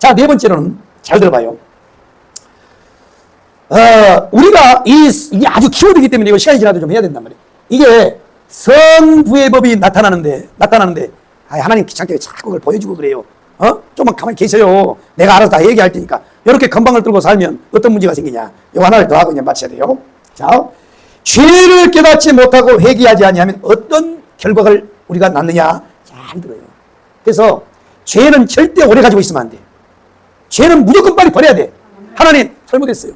자, 네 번째로는 잘 들어봐요. 어, 우리가 이, 이게 아주 키워드이기 때문에 이거 시간이 지나도 좀 해야 된단 말이에요. 이게 성부의 법이 나타나는데, 나타나는데, 아, 하나님 귀찮게 자꾸 그걸 보여주고 그래요. 어? 좀만 가만히 계세요. 내가 알아서 다 얘기할 테니까. 이렇게 건방을 들고 살면 어떤 문제가 생기냐. 요 하나를 더 하고 이제 마쳐야 돼요. 자, 죄를 깨닫지 못하고 회개하지 아니하면 어떤 결과를 우리가 낳느냐. 잘 들어요. 그래서 죄는 절대 오래 가지고 있으면 안 돼. 죄는 무조건 빨리 버려야 돼. 하나님, 잘못했어요.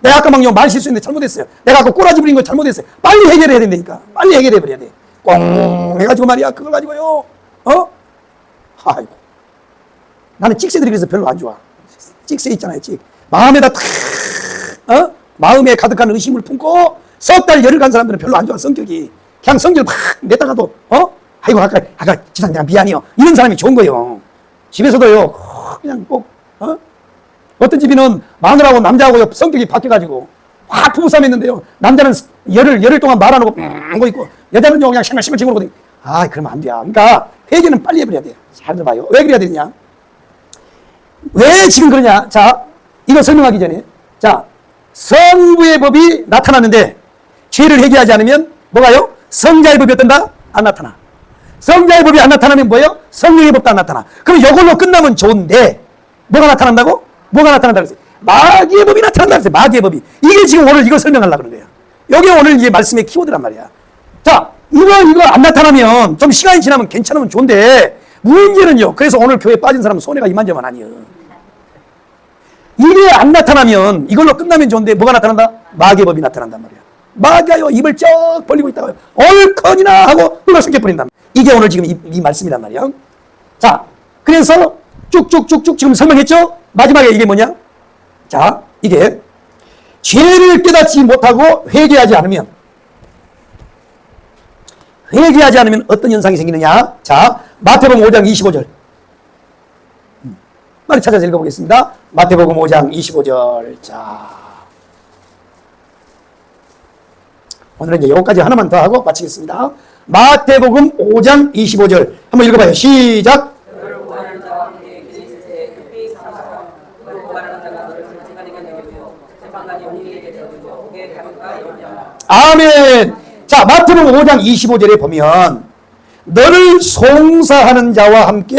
내가 아까 막말 실수했는데 잘못했어요. 내가 아까 꼬라지 부린 거 잘못했어요. 빨리 해결해야 된다니까. 빨리 해결해 버려야 돼. 꽁 해가지고 말이야. 그걸 가지고요. 어? 아이고. 나는 찍새들이 그래서 별로 안 좋아. 찍새 있잖아요, 찍. 마음에다 탁, 어? 마음에 가득한 의심을 품고 석 달 열을 간 사람들은 별로 안 좋아, 성격이. 그냥 성질 막 냈다가도, 어? 아이고, 아까, 아까 지상 내가 미안해요. 이런 사람이 좋은 거예요. 집에서도요, 그냥 꼭, 어? 어떤 집이는 마누라하고 남자하고 성격이 바뀌어가지고 확 부부싸움 했는데요. 남자는 열흘, 열흘 동안 말 안 하고 앙고 있고 여자는 그냥 싱글 싱글 지고 그러거든요. 아, 그러면 안 돼. 그러니까 회개는 빨리 해버려야 돼요. 잘 들어봐요. 왜 그래야 되냐? 왜 지금 그러냐? 자, 이거 설명하기 전에. 자, 성부의 법이 나타나는데 죄를 회개하지 않으면 뭐가요? 성자의 법이 어떤다? 안 나타나. 성자의 법이 안 나타나면 뭐예요? 성령의 법도 안 나타나. 그럼 이걸로 끝나면 좋은데 뭐가 나타난다고? 뭐가 나타난다 그랬어요? 마귀의 법이 나타난다 그랬어요. 마귀의 법이. 이게 지금 오늘 이걸 설명하려고 그러는 거예요. 여기 오늘 이제 말씀의 키워드란 말이야. 자, 이거, 이거 안 나타나면 좀 시간이 지나면 괜찮으면 좋은데 문제는요. 그래서 오늘 교회 빠진 사람은 손해가 이만저만 아니에요. 이게 안 나타나면 이걸로 끝나면 좋은데 뭐가 나타난다? 마귀의 법이 나타난단 말이야. 마귀가요 입을 쩍 벌리고 있다가요. 얼큰이나 하고 눈을 숨겨버린다. 이게 오늘 지금 이, 이 말씀이란 말이야. 자, 그래서 쭉쭉쭉쭉 지금 설명했죠? 마지막에 이게 뭐냐? 자, 이게 죄를 깨닫지 못하고 회개하지 않으면 회개하지 않으면 어떤 현상이 생기느냐? 자, 마태복음 5장 25절. 음, 빨리 찾아서 읽어보겠습니다. 마태복음 5장 25절. 자. 오늘은 이제 여기까지 하나만 더 하고 마치겠습니다. 마태복음 5장 25절. 한번 읽어봐요. 시작. 너를 구하는 자와 함께 길에 있을 때 급히 사망하라. 너를 구하는 자가 너를 솔직하니까 여기고 재판관이 우리에게 대주고 그게 가볍다 여기라. 아멘. 자, 마태복음 5장 25절에 보면 너를 송사하는 자와 함께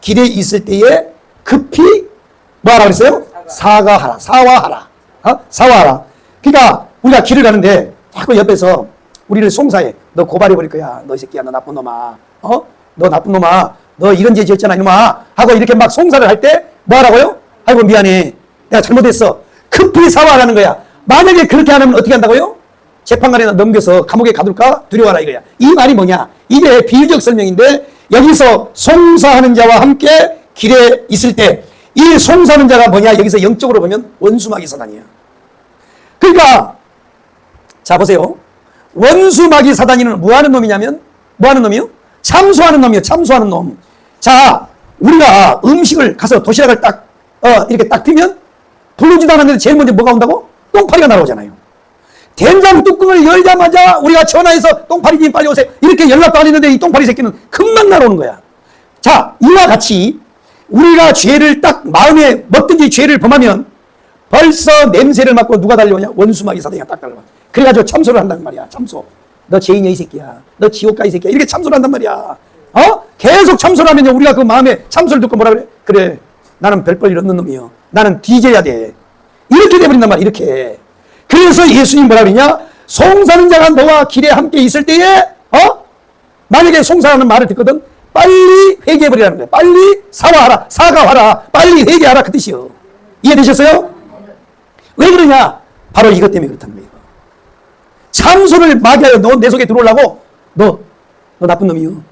길에 있을 때에 급히 뭐하라 그랬어요? 사과하라. 사과하라. 어? 사과하라. 그러니까 우리가 길을 가는데 자꾸 옆에서 우리를 송사해. 너 고발해 버릴 거야. 너 이 새끼야. 너 나쁜 놈아. 어? 너 나쁜 놈아. 너 이런 죄 지었잖아, 이놈아. 하고 이렇게 막 송사를 할 때 뭐 하라고요? 아이고 미안해. 내가 잘못했어. 급히 사과하라는 거야. 만약에 그렇게 안 하면 어떻게 한다고요? 재판관에 넘겨서 감옥에 가둘까 두려워하라 이거야. 이 말이 뭐냐? 이게 비유적 설명인데 여기서 송사하는 자와 함께 길에 있을 때 이 송사하는 자가 뭐냐? 여기서 영적으로 보면 원수마귀 사단이야. 그러니까 자 보세요. 원수마귀 사단이는 뭐 하는 놈이냐면 뭐 하는 놈이요? 참소하는 놈이요. 참소하는 놈. 자, 우리가 음식을 가서 도시락을 딱 어, 이렇게 딱 피면 부르지도 않았는데 제일 먼저 뭐가 온다고? 똥파리가 날아오잖아요. 된장 뚜껑을 열자마자 우리가 전화해서 똥파리님 빨리 오세요. 이렇게 연락도 안 했는데 이 똥파리 새끼는 금방 날아오는 거야. 자, 이와 같이 우리가 죄를 딱 마음에 먹든지 죄를 범하면 벌써 냄새를 맡고 누가 달려오냐? 원수마귀 사단이가 딱 달려와. 그래가지고 참소를 한단 말이야. 참소. 너 죄인이야 이 새끼야. 너 지옥 가 이 새끼야. 이렇게 참소를 한단 말이야. 어? 계속 참소를 하면 우리가 그 마음에 참소를 듣고 뭐라 그래? 그래. 나는 별벌 일 없는 놈이요. 나는 뒤져야 돼. 이렇게 돼버린단 말이야. 이렇게. 그래서 예수님 뭐라 그러냐? 송사는 자가 너와 길에 함께 있을 때에 어? 만약에 송사하는 말을 듣거든 빨리 회개해버리라는 거야. 빨리 사과하라. 사과하라. 빨리 회개하라. 그 뜻이요. 이해되셨어요? 왜 그러냐? 바로 이것 때문에 거예요. 참소를 마귀하여 너내 속에 들어오려고 너, 너 나쁜 놈이요.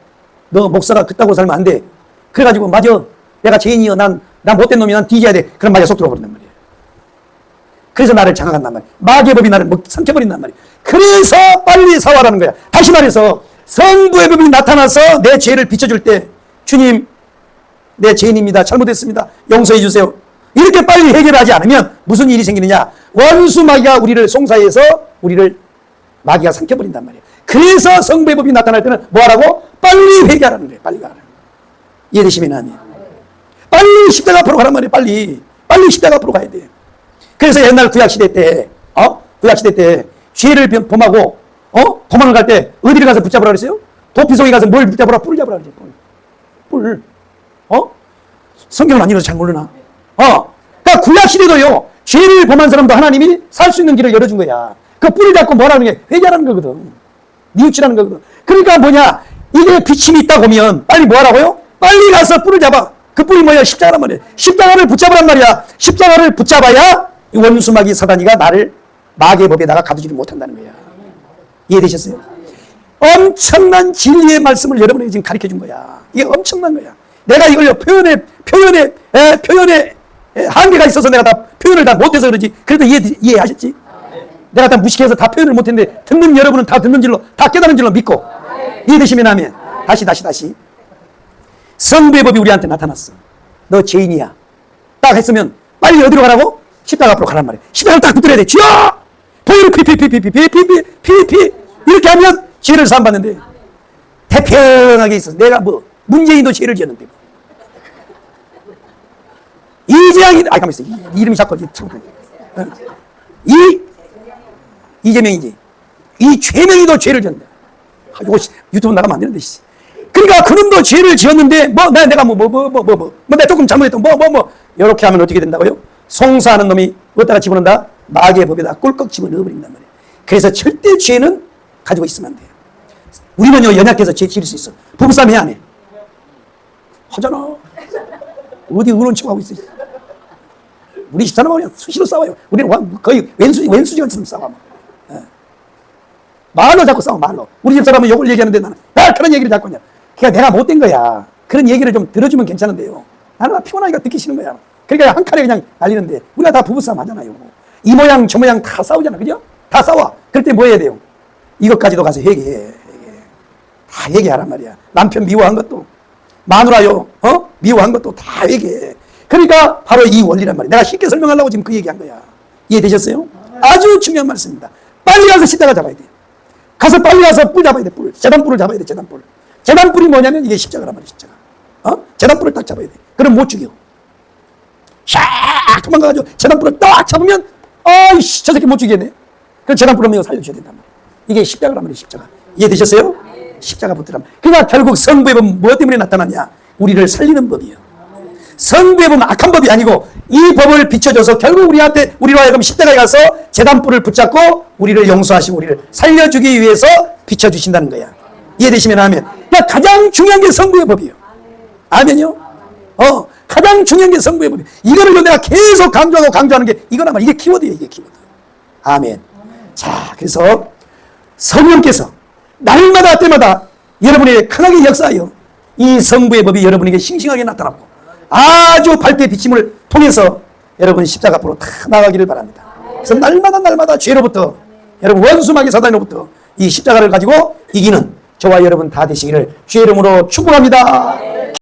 너 목사가 그따고 살면 안 돼. 그래가지고 맞아. 내가 죄인이요. 난, 난 못된 놈이 난 뒤져야 돼. 그럼 마귀가 속 들어버린단 말이에요. 그래서 나를 장악한단 말이에요. 마귀의 법이 나를 먹, 삼켜버린단 말이에요. 그래서 빨리 사와라는 거야. 다시 말해서 성부의 법이 나타나서 내 죄를 비춰줄 때 주님 내 죄인입니다. 잘못했습니다. 용서해 주세요. 이렇게 빨리 해결하지 않으면 무슨 일이 생기느냐? 원수 마귀가 우리를 송사해서 우리를 마귀가 삼켜버린단 말이에요. 그래서 성부의 법이 나타날 때는 뭐 하라고? 빨리 회개하라는 거예요. 빨리 가라. 이해되시면 아니에요. 빨리 십자가 앞으로 가란 말이에요. 빨리. 빨리 십자가 앞으로 가야 돼. 그래서 옛날 구약시대 때, 어? 구약시대 때 죄를 범- 범하고, 어? 도망을 갈 때 어디를 가서 붙잡으라 그랬어요? 도피성에 가서 뭘 붙잡으라? 뿔을 잡으라 그랬어요. 뿔. 뿔. 어? 성경을 안 읽어서 잘 모르나? 어. 그러니까 구약시대도요, 죄를 범한 사람도 하나님이 살 수 있는 길을 열어준 거야. 그 뿔을 잡고 뭐라는 게 회개하는 거거든. 뉘우치라는 거거든. 그러니까 뭐냐, 이게 비침이 있다 보면 빨리 뭐 하라고요? 빨리 가서 뿔을 잡아. 그 뿔이 뭐야? 십자가란 말이야. 십자가를 붙잡으란 말이야. 십자가를 붙잡아야 이 원수마귀 사단이가 나를 마귀의 법에다가 가두지를 못한다는 거야. 이해되셨어요? 엄청난 진리의 말씀을 여러분에게 지금 가르쳐 준 거야. 이게 엄청난 거야. 내가 이걸 표현에, 표현에, 에, 표현에 에, 한계가 있어서 내가 다 표현을 다 못해서 그러지. 그래도 이해, 이해하셨지? 내가 다 무식해서 다 표현을 못했는데 듣는 여러분은 다 듣는 줄로, 다 깨달은 줄로 믿고. 이해되시면 하면. 다시, 다시, 다시. 성부의 법이 우리한테 나타났어. 너 죄인이야. 딱 했으면 빨리 어디로 가라고? 십자가 앞으로 가란 말이야. 십자가를 딱 붙들어야 돼. 주여! 보이를 피피피피피피피피피 이렇게 하면 죄를 사함받는데 태평하게 있어. 내가 뭐 문재인도 죄를 지었는데 뭐. 이재양이 아 가만 있어. 이- 이름이 자꾸 어. 이 이재명이지. 이 죄명이도 죄를 지었는데. 아, 이거 씨, 유튜브 나가면 안 되는데. 씨. 그러니까 그놈도 죄를 지었는데 뭐 나, 내가 뭐 뭐 뭐 뭐 뭐뭐 내가 조금 잘못했던 뭐 뭐 뭐 이렇게 하면 어떻게 된다고요? 송사하는 놈이 어디다가 집어넣는다? 마귀의 법에다 꿀꺽 집어넣어버린단 말이에요. 그래서 절대 죄는 가지고 있으면 안 돼요. 우리는요 연약해서 죄 지을 수 있어. 부부싸움 해야 안 해? 하잖아. 어디 의논 치고 하고 있어. 우리 집사람은 수시로 싸워요. 우리는 와- 거의 왼수 왼수지처럼 싸워. 예. 말로 자꾸 싸워 말로. 우리 집 사람은 욕을 얘기하는데 나는 나 그런 얘기를 자꾸 하냐. 그러니까 내가 못된 거야. 그런 얘기를 좀 들어주면 괜찮은데요. 나는 나 피곤하니까 듣기 싫은 거야. 그러니까 한 칼에 그냥 날리는데 우리가 다 부부싸움 하잖아요. 이 모양 저 모양 다 싸우잖아. 그죠? 다 싸워. 그럴 때 뭐 해야 돼요? 이것까지도 가서 회개해. 회개. 다 얘기하란 말이야. 남편 미워한 것도 마누라요, 어? 미워한 것도 다 얘기해. 그러니까 바로 이 원리란 말이야. 내가 쉽게 설명하려고 지금 그 얘기한 거야. 이해되셨어요? 아주 중요한 말씀입니다. 빨리 가서 십자가 잡아야 돼. 가서 빨리 가서 뿔 잡아야 돼, 뿔. 재단뿔을 잡아야 돼, 재단뿔. 재단뿔이 뭐냐면 이게 십자가란 말이야, 십자가. 어? 재단뿔을 딱 잡아야 돼. 그럼 못 죽여. 샥 도망가가지고 재단뿔을 딱 잡으면 아이씨 저 새끼 못 죽이겠네. 그럼 재단뿔을 한명 살려줘야 된단 말이야. 이게 십자가란 말이야, 십자가. 이해되셨어요? 십자가 말이야. 그러니까 결국 성부의 법은 무엇 때문에 나타났냐? 우리를 살리는 법이에요. 성부의 법은 악한 법이 아니고 이 법을 비춰줘서 결국 우리한테 우리로 하여금 십자가에 가서 재단뿔을 붙잡고 우리를 용서하시고 우리를 살려주기 위해서 비춰주신다는 거야. 이해되시면 하면. 그러니까 가장 중요한 게 성부의 법이에요. 아멘요? 어, 가장 중요한 게 성부의 법이에요. 이거를 내가 계속 강조하고 강조하는 게 이거나 말 이게 키워드예요, 이게 키워드. 아멘. 자, 그래서 성령께서 날마다 때마다 여러분에게 크게 역사하여 이 성부의 법이 여러분에게 싱싱하게 나타나고 아주 발대 비침을 통해서 여러분 십자가 앞으로 다 나가기를 바랍니다. 그래서 날마다 날마다 죄로부터 여러분 원수마귀 사단으로부터 이 십자가를 가지고 이기는 저와 여러분 다 되시기를 주의 이름으로 축복합니다.